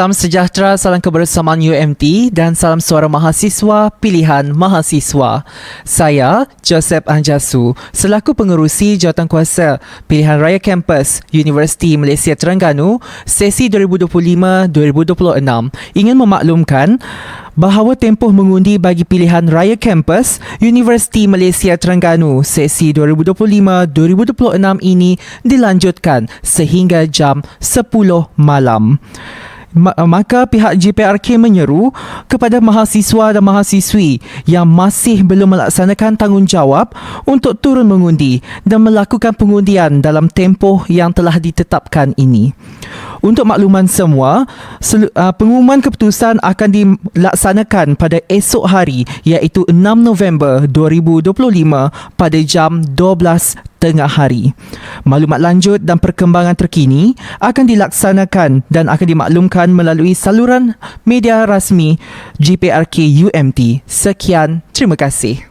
Salam sejahtera, salam kebersamaan UMT dan salam suara mahasiswa pilihan mahasiswa. Saya, Joseph Anjasu, selaku pengerusi jawatankuasa pilihan raya kampus Universiti Malaysia Terengganu sesi 2025-2026 ingin memaklumkan bahawa tempoh mengundi bagi pilihan raya kampus Universiti Malaysia Terengganu sesi 2025-2026 ini dilanjutkan sehingga jam 10 malam. Ma- maka pihak GPRK menyeru kepada mahasiswa dan mahasiswi yang masih belum melaksanakan tanggungjawab untuk turun mengundi dan melakukan pengundian dalam tempoh yang telah ditetapkan ini. Untuk makluman semua, sel- uh, pengumuman keputusan akan dilaksanakan pada esok hari iaitu 6 November 2025 pada jam 12 tengah hari. Maklumat lanjut dan perkembangan terkini akan dilaksanakan dan akan dimaklumkan melalui saluran media rasmi GPRK UMT. Sekian, terima kasih.